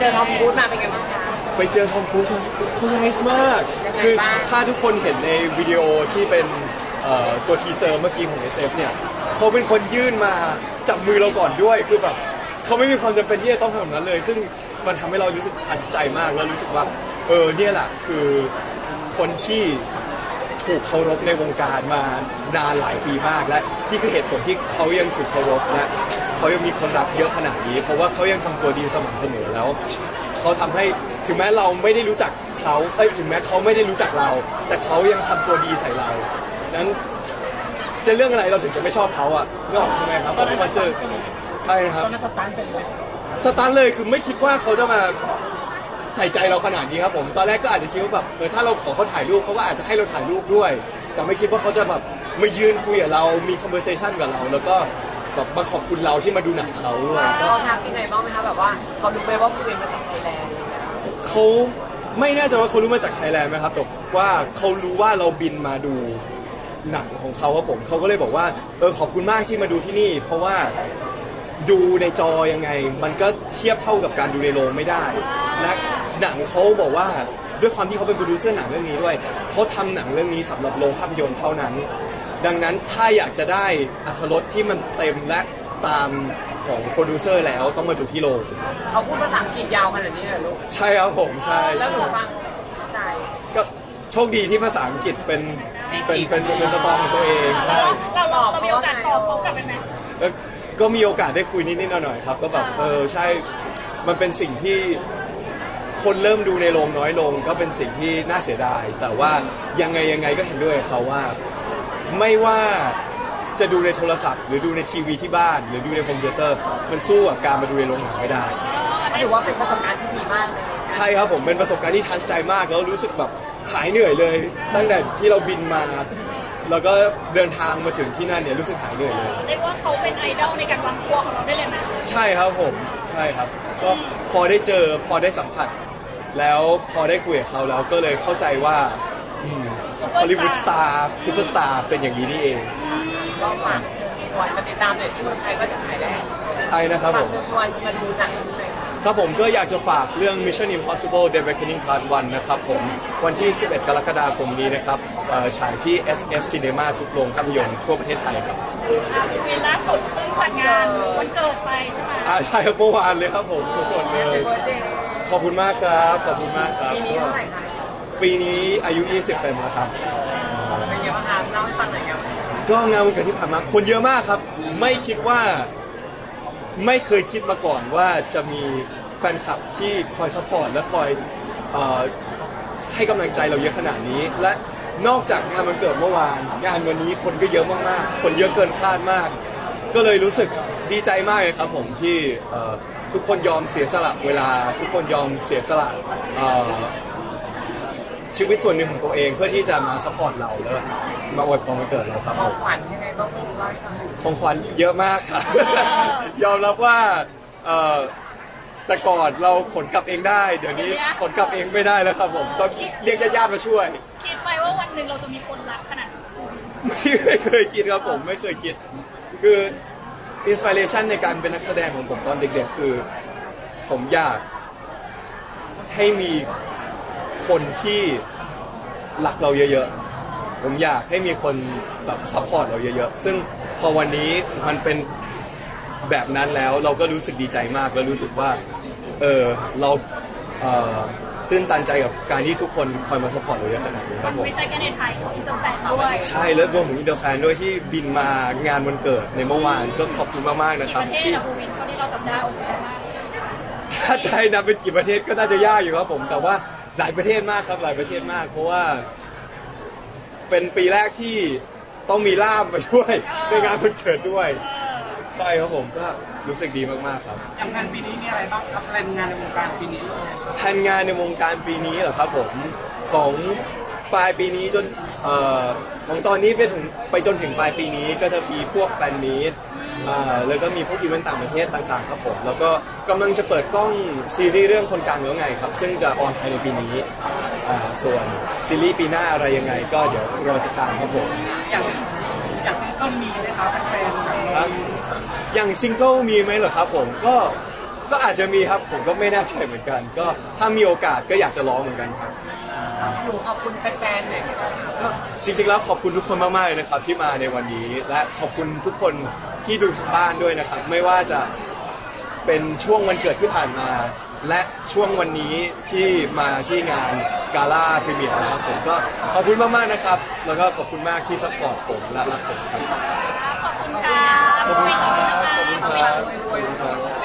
เจอทอมครูซมาเป็นไงบ้างคะ ไปเจอทอมครูซมาเขาไนส์มาก ยังไงคือบ้างถ้าทุกคนเห็นในวิดีโอที่เป็นเอ่อตัวทีเซอร์เมื่อกี้ของ SF เนี่ยเขาเป็นคนยื่นมาจับมือเราก่อนด้วยคือแบบเขาไม่มีความจำเป็นที่จะต้องทำแบบนั้นเลย ซึ่งมันทำให้เรารู้สึกทัชใจมากแล้วรู้สึกว่าเออเนี่ยแหละคือคนที่ถูกเคารพในวงการมานานหลายปีมากและนี่คือเหตุผลที่เขายังถูกเคารพและ เขายังมีคนรักเยอะขนาดนี้ เพราะว่าเขายังทำตัวดีสม่ำเสมอแล้ว เขาทำให้ถึงแม้เราไม่ได้รู้จักเขาเอ้ยถึงแม้เขาไม่ได้รู้จักเรา แต่เขายังทำตัวดีใส่เรานั้นจะเรื่องอะไรเราถึงจะไม่ชอบเขาอะนึกออกใช่ไหมครับพอมาเจอใช่ครับ ตอนนั้นสตาร์ทเป็นเลยสตาร์ทเลยคือไม่คิดว่าเขาจะมาใส่ใจเราขนาดนี้ครับผม ตอนแรกก็อาจจะคิดว่าแบบเออถ้าเราขอเขาถ่ายรูปเขาก็อาจจะให้เราถ่ายรูปด้วย แต่ไม่คิดว่าเขาจะแบบมายืนคุยกับเรา มี conversation กับเรา แล้วก็ แบบมาขอบคุณเราที่มาดูหนังเขาด้วยก็เขาทักยังไงบ้างไหมคะแบบว่าเขารู้ไหมว่าคุณเป็นมาจากไทยแลนด์เขาไม่แน่ใจว่าเขารู้มาจากไทยแลนด์ไหมครับแต่ว่าเขารู้ว่าเราบินมาดูหนังของเขาครับผมเขาก็เลยบอกว่าเออขอบคุณมากที่มาดูที่นี่ เพราะว่าดูในจอยังไง มันก็เทียบเท่ากับการดูในโรงไม่ได้ และหนังเขาบอกว่าด้วยความที่เขาเป็นโปรดิวเซอร์หนังเรื่องนี้ด้วยเขาทำหนังเรื่องนี้สำหรับโรงภาพยนตร์เท่านั้น ดังนั้นถ้าอยากจะได้อรรถรสที่มันเต็มและตามของโปรดิวเซอร์แล้วต้องมาดูที่โรงเขาพูดภาษาอังกฤษยาวขนาดนี้เลยลูกใช่ครับผมใช่แล้วใช่หนูฟังเข้าใจ ก็โชคดีที่ภาษาอังกฤษเป็นเป็นเป็นเป็นสตอของตัวเองใช่เราเราเรามีโอกาสตอบเขากลับไปไหมแล้วก็มีโอกาสได้คุยนิดๆหน่อยๆครับก็แบบเออใช่มันเป็นสิ่งที่คนเริ่มดูในโรงน้อยลง ก็เป็นสิ่งที่น่าเสียดาย แต่ว่ายังไงยังไงก็เห็นด้วยกับเขาว่า ไม่ว่าจะดูในโทรศัพท์ หรือดูในทีวีที่บ้าน หรือดูในคอมพิวเตอร์ มันสู้กับการมาดูในโรงหนังไม่ได้ ถือว่าเป็นประสบการณ์ที่ดีมากเลยใช่ครับผมเป็นประสบการณ์ที่ทัชใจมากแล้วรู้สึกแบบหายเหนื่อยเลย ตั้งแต่ที่เราบินมา แล้วก็เดินทางมาถึงที่นั่นเนี่ยรู้สึกหายเหนื่อยเลย เรียกว่าเขาเป็นไอดอลในการวางตัวของเราได้เลยนะใช่ครับผมใช่ครับ ก็พอได้เจอพอได้สัมผัส แล้วพอได้คุยกับเขาแล้วก็เลยเข้าใจว่า ฮอลลีวูดสตาร์ซูเปอร์สตาร์เป็นอย่างนี้นี่เองก็ฝากเชิญชวนมาติดตามเด็กที่เมืองไทยก็จะฉายแล้วใช่นะครับผฝากม เชิญชวนมาดูหนังนี้หน่อยค่ะครับผมก็อยากจะฝากเรื่อง Mission Impossible Dead Reckoning Part 1 นะครับผม วันที่ 11 กรกฎาคมนี้นะครับเอ่อฉายที่ SF Cinema ทุกโรงภาพยนตร์ทั่วประเทศไทยครับอ่าเวลาสุดเพิ่งจัดงานวันเกิดไปใช่ไหมอ่าใช่ครับเมื่อวานเลยครับผมสดๆเลยเบอร์เดย์ขอบคุณมากครับ ขอบคุณมากครับปีนี้เท่าไหร่คะ ปีนี้อายุ 20 เต็มแล้วครับ เป็นยังไงบ้างคะเล่าให้ฟังหน่อยครับก็งานวันเกิดที่ผ่านมาคนเยอะมากครับ ไม่คิดว่าไม่เคยคิดมาก่อนว่าจะมีแฟนคลับที่คอยซัพพอร์ตและคอยเอ่อให้กำลังใจเราเยอะขนาดนี้ และนอกจากงานวันเกิดเมื่อวาน งานวันนี้คนก็เยอะมากๆ คนเยอะเกินคาดมาก ก็เลยรู้สึกดีใจมากเลยครับผมที่เอ่อทุกคนยอมเสียสละเวลา ทุกคนยอมเสียสละเอ่อ ชีวิตส่วนหนึ่งของตัวเองเพื่อที่จะมาซัพพอร์ตเราแล้วมาอวยพรวันเกิดเราครับขผองมขวัญยังไงบ้างเล่าให้ฟังหน่อยของขวัญเยอะมากครับ ยอมรับว่าเอ่อแต่ก่อนเราขนกลับเองได้ เดี๋ยวนี้ขนกลับเองไม่ได้แล้วครับผมต้องเรียกญาติๆมาช่วย คิดไหมว่าวันหนึ่งเราจะมีคนรักขนาดนี้ไม่เคยคิดครับผมไม่เคยคิด คืออินสปิเรชันในการเป็นนักแสดงของผมตอนเด็กๆ คือ ผมอยากให้มี คนที่รักเราเยอะๆ ผมอยากให้มีคนแบบซัพพอร์ตเราเยอะๆ ซึ่งพอวันนี้มันเป็นแบบนั้นแล้วเราก็รู้สึกดีใจมากแล้วรู้สึกว่า เออเราเอ่อตื้นตันใจกับการที่ทุกคนคอยมาซัพพอร์ตเราเยอะขนาดนี้ครับผม ไม่ใช่แค่ในไทยอินเตอร์แฟนด้วยใช่แล้วรวมถึงอินเตอร์แฟนด้วยที่บินมางานวันเกิดในเมื่อวานก็ขอบคุณมากๆนะกี่ครับประเทศที่ อะภูวินเท่าที่เราจำได้โอ้โหมากถ้าใช้นับเป็นกี่ประเทศก็น่าจะยากอยู่ครับผม แต่ว่า หลายประเทศมากครับหลายประเทศมาก เพราะว่า เป็นปีแรกที่ต้องมีล่ามมาช่วยในงานวันเกิดด้วยใช่ครับผมก็รู้สึกดีมากๆครับอย่างงานปีนี้มีอะไรบ้างครับแพลนงานในวงการปีนี้แผนงานในวงการปีนี้เหรอครับผมของปลายปีนี้จนเอ่อ ของตอนนี้ไปถึงไปจนถึงปลายปีนี้ก็จะมีพวกแฟนมีตอ่าแล้วก็มีพวกอีเวนต์ต่างประเทศต่างๆครับผม แล้วก็กำลังจะเปิดกล้องซีรีส์เรื่องคนกลางแล้วไงครับ ซึ่งจะออนภายในปีนี้อ่าส่วนซีรีส์ปีหน้าอะไรยังไง ก็เดี๋ยวรอติดตามครับผม อย่างอย่างซิงเกิลมีไหมครับแฟนๆครับอย่างซิงเกิลมีไหมเหรอครับผมก็ก็อาจจะมีครับผมก็ไม่แน่ใจเหมือนกัน ก็ถ้ามีโอกาสก็อยากจะร้องเหมือนกันครับ หนูขอบคุณแฟนๆหน่อยค่ะจริงๆแล้วขอบคุณทุกคนมากๆเลยนะครับ ที่มาในวันนี้และขอบคุณทุกคนที่ดูทางบ้านด้วยนะครับ ไม่ว่าจะเป็นช่วงวันเกิดที่ผ่านมา และช่วงวันนี้ที่มาที่งานกาล่าพรีเมียร์นะครับผมก็ขอบคุณมากๆนะครับ แล้วก็ขอบคุณมากที่ซัพพอร์ตผมและรักผมครับขอบคุณค่ะขอบคุณครับขอบคุณครับ